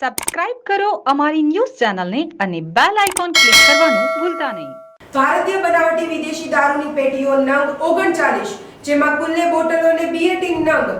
Subscribe કરો અમારી news ચેનલને અને બેલ આઇકોન ક્લિક કરવાનું ભૂલતા નહીં. ભારતીય બનાવટી વિદેશી દારૂની પેટીઓ નંગ ઓગણચાલીસ, જેમાં કુલ્લે બોટલોને બીએટી નંગ.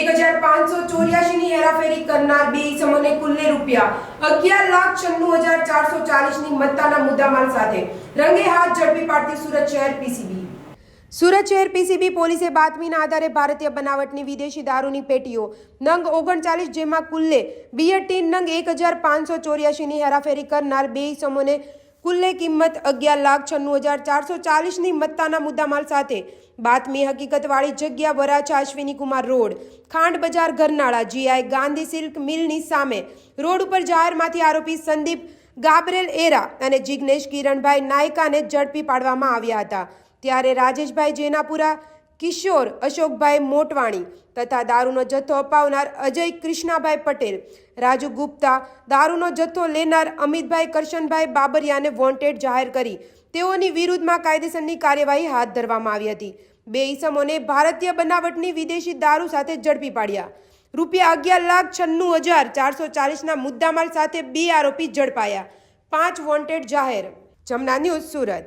એક હજાર પાંચસો ચોર્યાસીની હેરાફેરી કરનાર બે ઇસમોને કુલ્લે રૂપિયા. અગિયાર લાખ છન્નું હજાર ચારસો ચાલીસની મત્તાના મુદ્દામાલ સાથે રંગે હાથ ઝડપી પાડતી સુરત શહેર પીસીબી. સુરત શહેર પીસીબી પોલીસે બાતમીના આધારે ભારતીય બનાવટની વિદેશી દારૂની પેટીઓ નંગ ઓગણચાલીસ જેમાં કુલ્લે બીએટી નંગ એક હજાર પાંચસો ચોર્યાસીની હેરાફેરી કરનાર બે ઇસમોને કુલ્લે કિંમત અગિયાર લાખ છન્નું હજાર ચારસો ચાલીસની મત્તાના મુદ્દામાલ સાથે. બાતમી હકીકતવાળી જગ્યા વરાછા અશ્વિની કુમાર રોડ, ખાંડ બજાર ઘરનાળા, જીઆઈ ગાંધી સિલ્ક મિલની સામે. રોડ ઉપર જાહેરમાંથી આરોપી સંદીપ ગાબરેલ એરા અને જિગ્નેશ કિરણભાઈ નાયકાને ઝડપી પાડવામાં આવ્યા હતા. ત્યારે રાજેશભાઈ જેનાપુરા, કિશોર અશોકભાઈ મોટવાણી તથા દારૂનો જથ્થો અપાવનાર અજય કૃષ્ણાભાઈ પટેલ, રાજુ ગુપ્તા, દારૂનો જથ્થો લેનાર અમિતભાઈ કરશનભાઈ બાબરિયાને વોન્ટેડ જાહેર કરી તેઓની વિરુદ્ધમાં કાયદેસરની કાર્યવાહી હાથ ધરવામાં આવી હતી. બે ઈસમોને ભારતીય બનાવટની વિદેશી દારૂ સાથે ઝડપી પાડ્યા. રૂપિયા અગિયાર લાખ છન્નું હજાર ચારસો ચાલીસના મુદ્દામાલ સાથે બે આરોપી ઝડપાયા. પાંચ વોન્ટેડ જાહેર. જમના ન્યૂઝ સુરત.